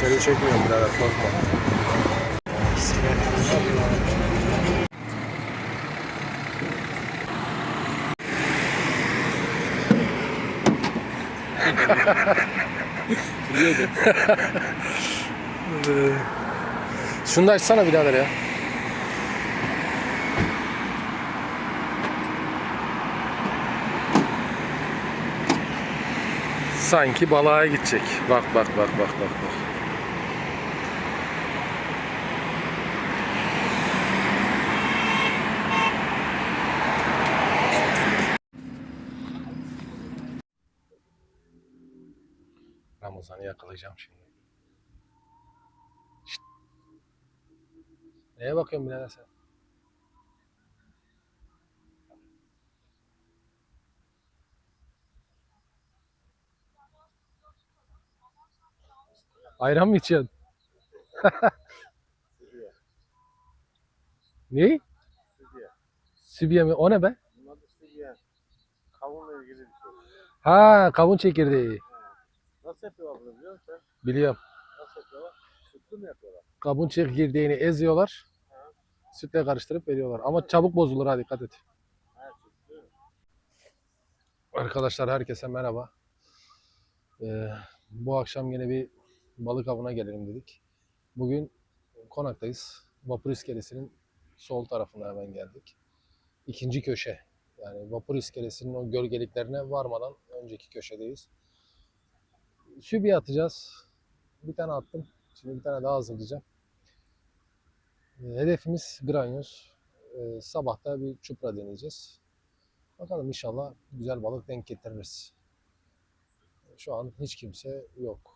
Seni çekmiyorum birader korkma. Şunu da açsana birader ya. Sanki balığa gidecek. Bak bak bak bak bak bak. Ramazan'ı yakalayacağım şimdi. Şşt. Neye bakıyorsun birader sen? Ayran mı içiyorsun? ne? Sübye. Sübye mi? O ne be? Bunun adı sübye. Kavunla ilgili bir şey. Ha kavun çekirdeği. Nasıl yapıyorlar bunu biliyor musun? Biliyorum. Nasıl yapıyorlar? Sütlü mü yapıyorlar? Kavun çekirdeğini eziyorlar. Ha. Sütle karıştırıp veriyorlar. Ama çabuk bozulur ha dikkat et. Ha. Arkadaşlar herkese merhaba. Ee, bu akşam yine bir balık avına gelelim dedik. Bugün konaktayız. Vapur iskelesinin sol tarafına hemen geldik. İkinci köşe. Yani vapur iskelesinin o gölgeliklerine varmadan önceki köşedeyiz. Sübiye atacağız. Bir tane attım. Şimdi bir tane daha hazırlayacağım. Ee, Hedefimiz Granyos. Ee, Sabah da bir çupra deneyeceğiz. Bakalım inşallah güzel balık denk getiririz. Şu an hiç kimse yok.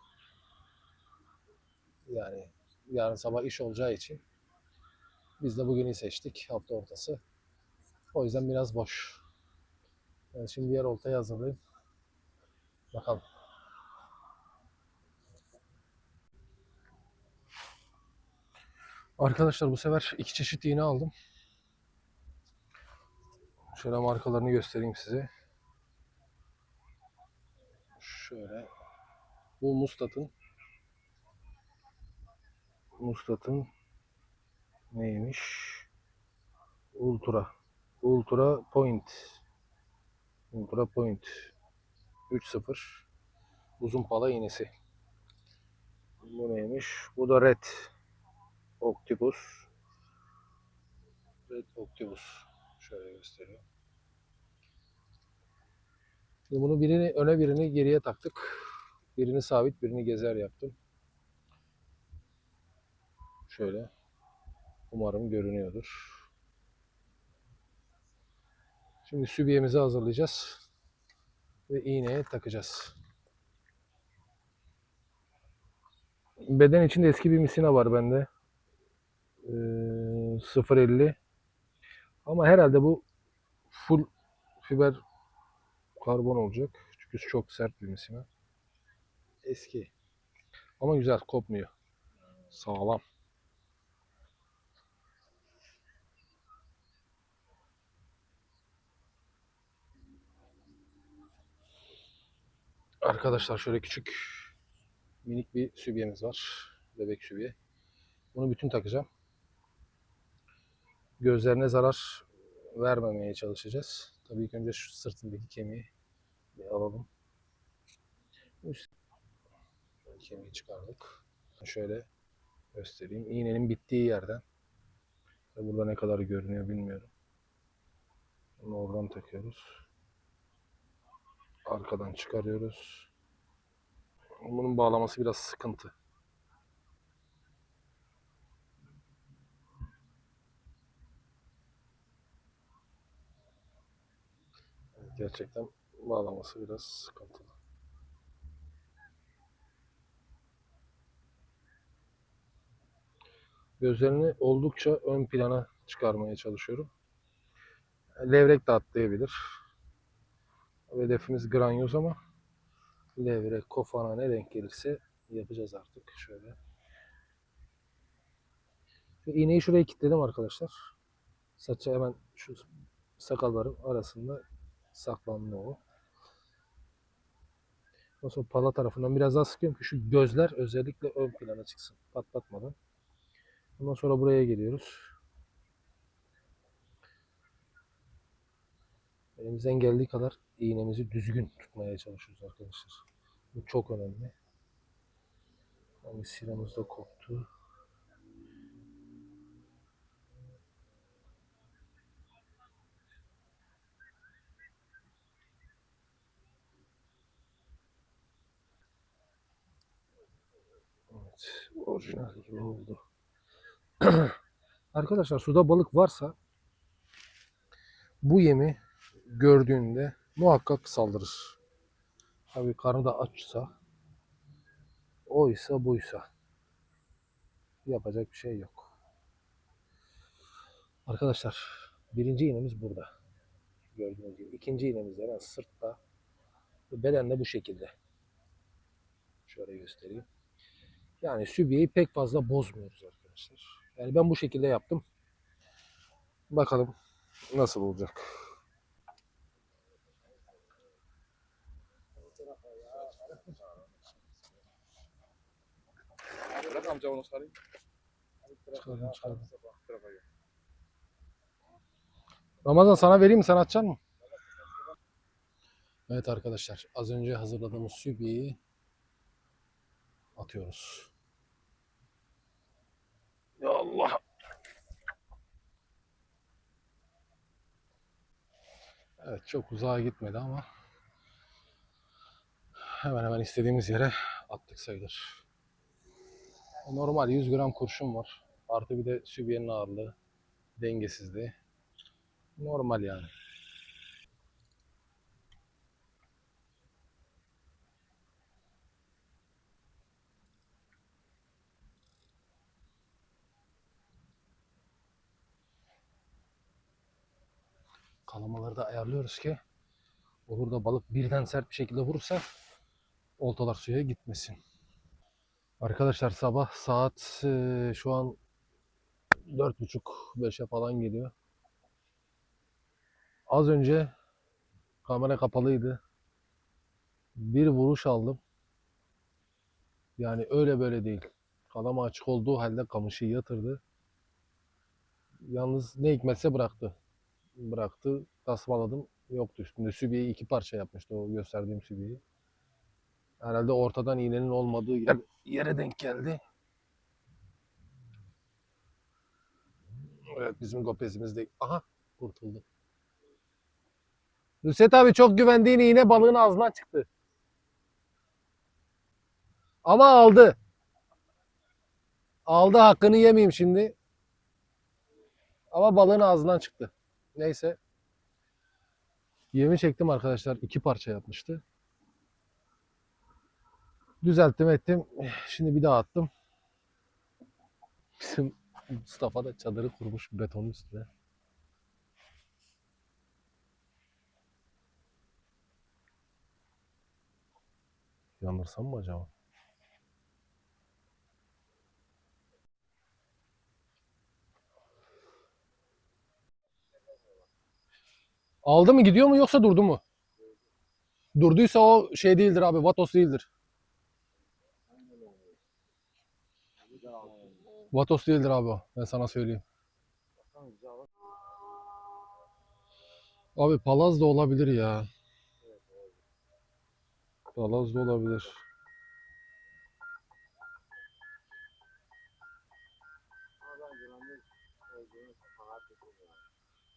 Yani yarın sabah iş olacağı için biz de bugünü seçtik hafta ortası. O yüzden biraz boş. Ben şimdi diğer oltayı hazırlayayım. Bakalım. Arkadaşlar bu sefer iki çeşit iğne aldım. Şöyle markalarını göstereyim size. Şöyle. Bu Mustat'ın Mustat'ın neymiş? Ultra. Ultra Point. Ultra Point. 3.0 uzun pala iğnesi. Bu neymiş? Bu da Red Octopus. Red Octopus. Şöyle gösteriyor. Şimdi bunu birini öne birini geriye taktık. Birini sabit, birini gezer yaptım. Şöyle. Umarım görünüyordur. Şimdi sübiyemizi hazırlayacağız. Ve iğneye takacağız. Beden içinde eski bir misina var bende. Ee, 0.50 ama herhalde bu full fiber karbon olacak. Çünkü çok sert bir misina. Eski. Ama güzel kopmuyor. Sağlam. Arkadaşlar şöyle küçük minik bir sübyemiz var. Bebek sübye. Bunu bütün takacağım. Gözlerine zarar vermemeye çalışacağız. Tabii ilk önce şu sırtındaki kemiği bir alalım. Kemiği çıkardık. Şöyle göstereyim. İğnenin bittiği yerden. Burada ne kadar görünüyor bilmiyorum. Bunu oradan takıyoruz. Arkadan çıkarıyoruz. Bunun bağlaması biraz sıkıntı. Gerçekten bağlaması biraz sıkıntılı. Gözlerini oldukça ön plana çıkarmaya çalışıyorum. Levrek de atlayabilir. Hedefimiz granyoz ama levrek, kofana ne denk gelirse yapacağız artık. Şöyle. Şu iğneyi şuraya kilitledim arkadaşlar. Saça hemen şu sakalların arasında saklandı o. Ondan sonra pala tarafından biraz daha sıkıyorum ki şu gözler özellikle ön plana çıksın. Patlatmadan. Ondan sonra buraya geliyoruz. Elimizden geldiği kadar iğnemizi düzgün tutmaya çalışıyoruz arkadaşlar. Bu çok önemli. Yani siramız da koptu. Evet, orijinal gibi oldu. Arkadaşlar suda balık varsa bu yemi gördüğünde muhakkak saldırır. Tabii karnı da açsa oysa buysa yapacak bir şey yok. Arkadaşlar birinci iğnemiz burada. Gördüğünüz gibi. İkinci iğnemiz de hemen sırtta. Beden de bu şekilde. Şöyle göstereyim. Yani sübiyeyi pek fazla bozmuyoruz arkadaşlar. Yani ben bu şekilde yaptım. Bakalım nasıl olacak. Bırak amca onu sarayım. Çıkardım, çıkardım. Ramazan sana vereyim mi? Sen atacaksın mı? Evet arkadaşlar. Az önce hazırladığımız sübiyeyi atıyoruz. Ya Allah. Evet çok uzağa gitmedi ama hemen hemen istediğimiz yere attık sayılır. Normal 100 gram kurşun var. Artı bir de sübiyenin ağırlığı, dengesizliği. Normal yani. Kalamaları da ayarlıyoruz ki olur da balık birden sert bir şekilde vurursa oltalar suya gitmesin. Arkadaşlar sabah saat eee, şu an 4.30-5'e falan geliyor. Az önce kamera kapalıydı. Bir vuruş aldım. Yani öyle böyle değil. Kalama açık olduğu halde kamışı yatırdı. Yalnız ne hikmetse bıraktı. Bıraktı. Tasmaladım. Yoktu üstünde. Sübiyeyi iki parça yapmıştı o gösterdiğim sübiyeyi. Herhalde ortadan iğnenin olmadığı yer, yere denk geldi. Evet bizim gopezimiz de... Aha kurtuldu. Nusret abi çok güvendiğin iğne balığın ağzından çıktı. Ama aldı. Aldı hakkını yemeyeyim şimdi. Ama balığın ağzından çıktı. Neyse. Yemi çektim arkadaşlar. iki parça yapmıştı. Düzelttim ettim. Şimdi bir daha attım. Bizim Mustafa da çadırı kurmuş betonun üstüne. Yandırsam mı acaba? Aldı mı gidiyor mu yoksa durdu mu? Durduysa o şey değildir abi. Vatos değildir. Vatos değildir abi o. Ben sana söyleyeyim. Abi palaz da olabilir ya. Palaz da olabilir.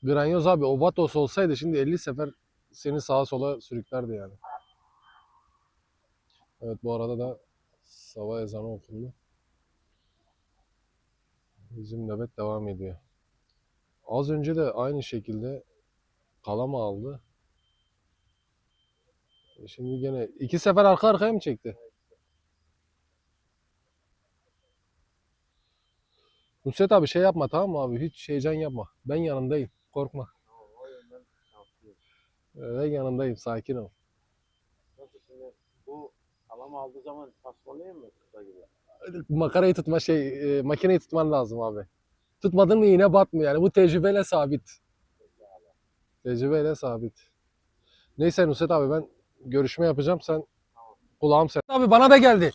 Granyoz abi o Vatos olsaydı şimdi 50 sefer seni sağa sola sürüklerdi yani. Evet bu arada da sabah ezanı okundu. Bizim nöbet devam ediyor. Az önce de aynı şekilde kalama aldı. E Şimdi gene iki sefer arka arkaya mı çekti? Nusret abi şey yapma tamam mı abi? Hiç heyecan yapma. Ben yanındayım. Korkma. Ben yanındayım. Sakin ol. Nasıl şimdi bu kalama aldığı zaman tasmalayayım mı kısa gibi? Makarayı tutma şey, e, makineyi tutman lazım abi. Tutmadın mı yine batmıyor yani. Bu tecrübeyle sabit. Tecrübeyle sabit. Neyse Nusret abi ben görüşme yapacağım. Sen Kulağım sen. Abi bana da geldi.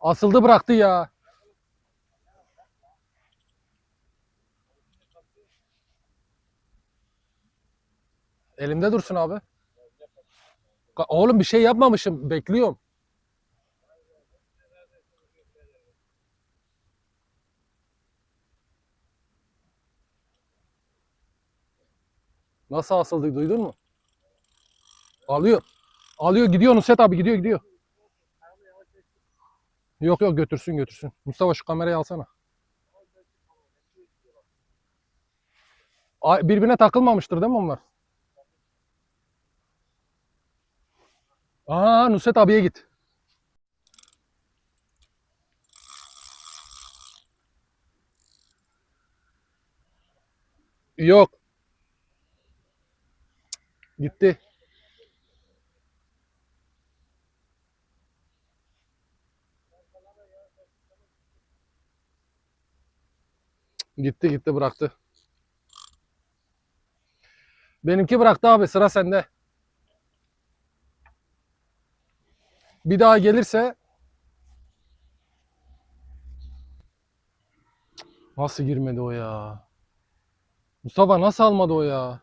Asıldı bıraktı ya. Elimde dursun abi. Oğlum bir şey yapmamışım. Bekliyorum. Nasıl asıldı duydun mu? Alıyor. Alıyor gidiyor Nusret abi gidiyor gidiyor. Yok yok götürsün götürsün. Mustafa şu kamerayı alsana. Birbirine takılmamıştır değil mi onlar? Aa Nusret abiye git. Yok. Gitti. Gitti gitti bıraktı. Benimki bıraktı abi sıra sende. Bir daha gelirse Nasıl girmedi o ya? Mustafa nasıl almadı o ya?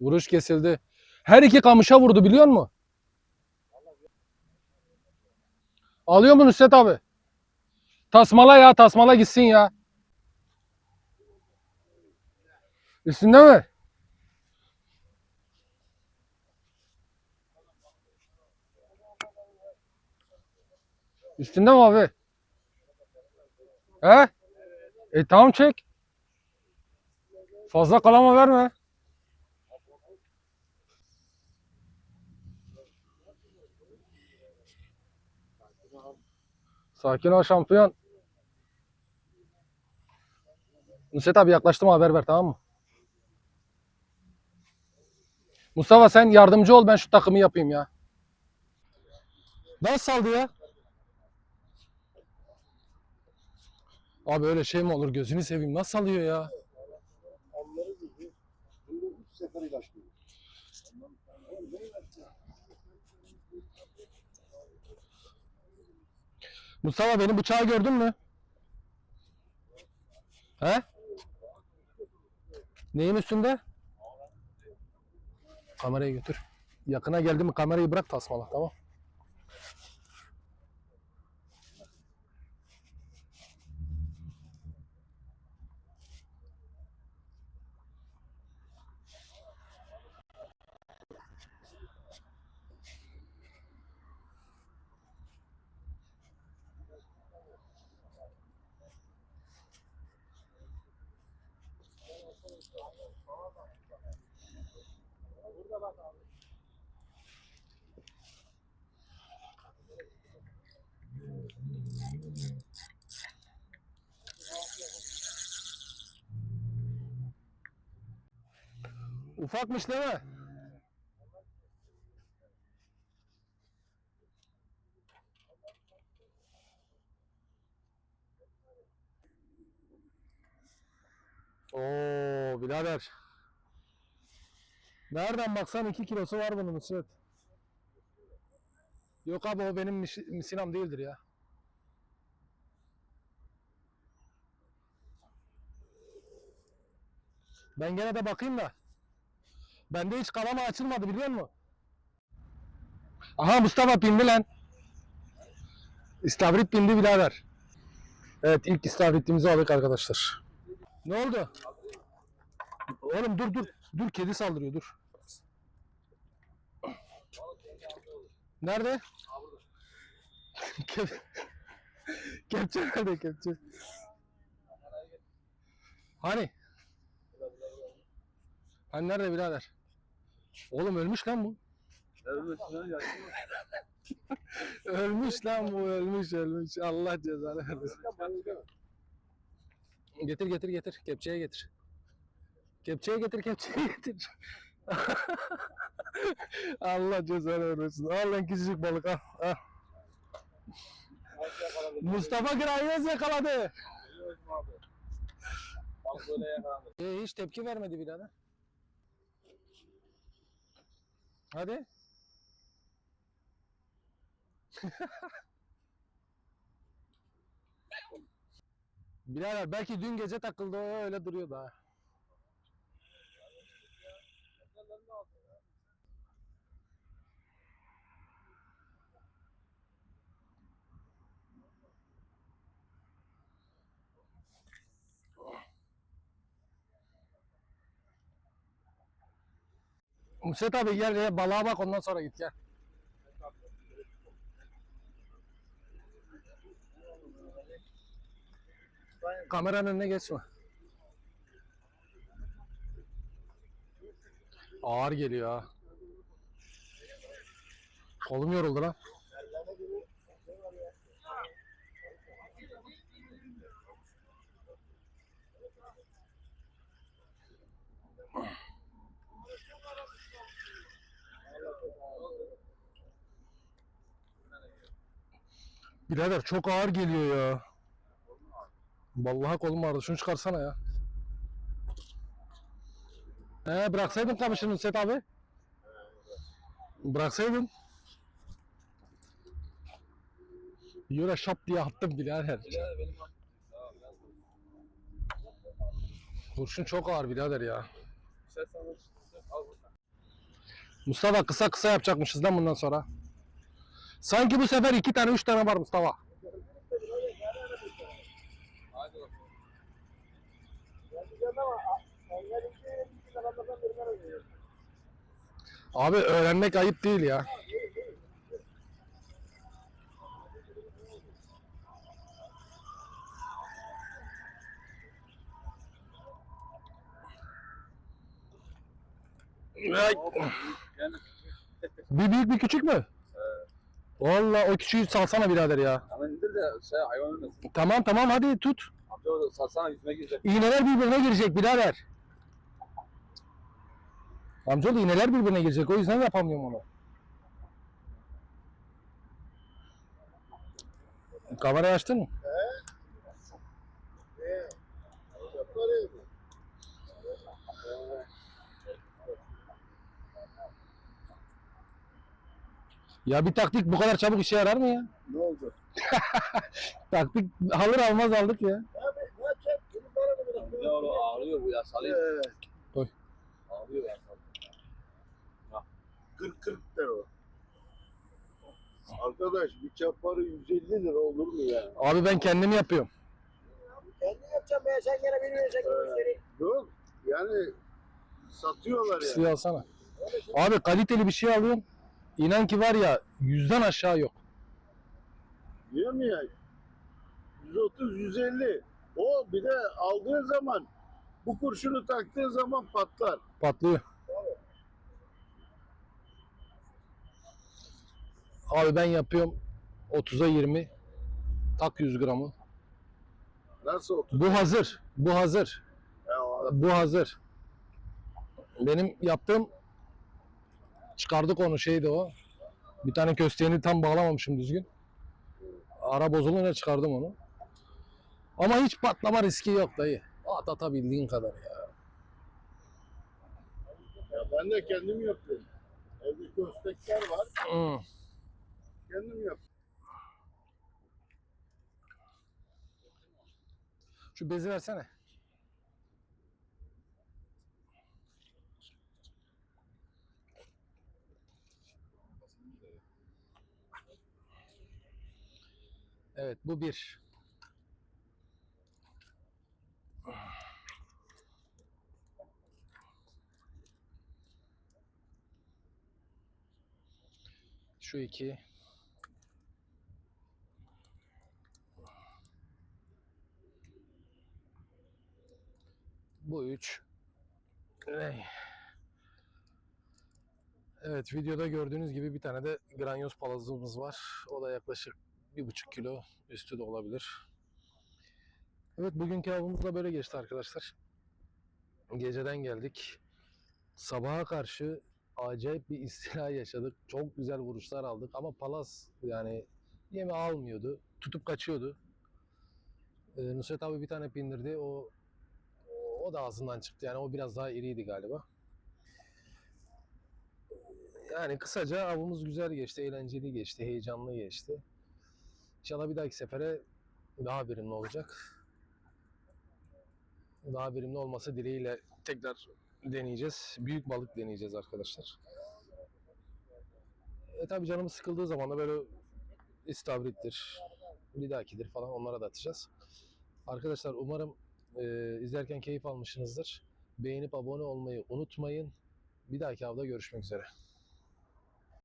Vuruş kesildi. Her iki kamışa vurdu biliyor musun? Alıyor mu Nusret abi? Tasmala ya tasmala gitsin ya. Üstünde mi? Üstünde mi abi? He? E tamam çek. Fazla kalama verme. Sakin ol şampiyon. Nusret abi yaklaştım haber ver tamam mı? Mustafa sen yardımcı ol ben şu takımı yapayım ya. Nasıl saldı ya? Abi öyle şey mi olur gözünü seveyim nasıl salıyor ya? Onları gibi bunu üç sefer ilaçlıyor. Mustafa benim bıçağı gördün mü? He? Neyin üstünde? Kamerayı götür. Yakına geldi mi kamerayı bırak tasmala tamam. Ufakmış değil mi? Oo birader. Nereden baksan 2 kilosu var bunun Nusret. Yok abi o benim mis- misinam değildir ya. Ben gene de bakayım da. Bende hiç kalama açılmadı biliyor musun? Aha Mustafa pindi lan. İstavrit pindi birader. Evet ilk istavritimizi aldık arkadaşlar. Ne oldu? Oğlum dur dur. Dur kedi saldırıyor dur. Nerede? Kep... kepçe nerede kepçe? Hani? Hani nerede birader? Oğlum ölmüş lan bu. Ölmüş lan bu ölmüş ölmüş. Allah cezanı vermesin. Getir getir getir. Kepçeye getir. Kepçeye getir kepçeye getir. Allah cezanı vermesin. Al lan küçücük balık al. al. Mustafa Grayes yakaladı. Bak böyle yakalandı. Ee, hiç tepki vermedi birader. Hadi. birader belki dün gece takıldı o öyle duruyor daha. Muset abi gel ya balığa bak ondan sonra git gel. Kameranın önüne geçme. Ağır geliyor ha. Kolum yoruldu lan. Birader çok ağır geliyor ya. Vallahi kolum ağrıdı. Şunu çıkarsana ya. He bıraksaydın kamışını Set abi. Bıraksaydın. Yöre şap diye attım birader. Kurşun çok ağır birader ya. Mustafa kısa kısa yapacakmışız lan bundan sonra. Sanki bu sefer iki tane üç tane var Mustafa. Abi öğrenmek ayıp değil ya. Bir büyük bir küçük mü? Vallahi o küçüğü salsana birader ya. ama indir de şey hayvan ölmesin. Tamam tamam hadi tut. Amca orada satsana yüzüme girecek. İğneler birbirine girecek birader. Amcaoğlu iğneler birbirine girecek o yüzden yapamıyorum onu. Kamerayı açtın mı? Ee, yaparım. Ya bir taktik bu kadar çabuk işe yarar mı ya? Ne oldu? Taktik alır almaz aldık ya. Abi ne yapacak? Benim bana bırak. Amca oğlum ağrıyor bu ya salayım. Ee, Ağrıyor ya salayım. 40-40 der o. Arkadaş bir çaparı 150 lira olur mu ya? Abi ben kendim yapıyorum. Kendi yapacağım ben sen gene beni vereceksin müşteri. Yok yani satıyorlar yani. Suyu alsana. Abi kaliteli bir şey alıyorum. İnan ki var ya yüzden aşağı yok. Diyorum ya 130-150 o bir de aldığın zaman bu kurşunu taktığın zaman patlar. Patlıyor. Abi ben yapıyorum 30'a 20. Tak 100 gramı. Nasıl otur? Bu hazır. Bu hazır. Ya, Bu hazır. Benim yaptığım çıkardık onu şeydi o. Bir tane kösteğini tam bağlamamışım düzgün. Ara bozulunca çıkardım onu. Ama hiç patlama riski yok dayı. At atabildiğin kadar ya. ya ben de kendim yapıyorum. Evde köstekler var. Hmm. Kendim yapıyorum. Şu bezi versene. Evet bu bir. Şu iki. Bu üç. Evet videoda gördüğünüz gibi bir tane de granyoz palazımız var. O da yaklaşık bir buçuk kilo üstü de olabilir. Evet bugünkü avımız da böyle geçti arkadaşlar. Geceden geldik. Sabaha karşı acayip bir istila yaşadık. Çok güzel vuruşlar aldık ama palaz yani yemi almıyordu. Tutup kaçıyordu. Ee, Nusret abi bir tane pindirdi. O o da ağzından çıktı. Yani o biraz daha iriydi galiba. Yani kısaca avımız güzel geçti, eğlenceli geçti, heyecanlı geçti. İnşallah bir dahaki sefere daha verimli olacak. Daha verimli olması dileğiyle tekrar deneyeceğiz. Büyük balık deneyeceğiz arkadaşlar. E tabi canımız sıkıldığı zaman da böyle istavrittir, lidakidir falan onlara da atacağız. Arkadaşlar umarım e, izlerken keyif almışsınızdır. Beğenip abone olmayı unutmayın. Bir dahaki avda görüşmek üzere.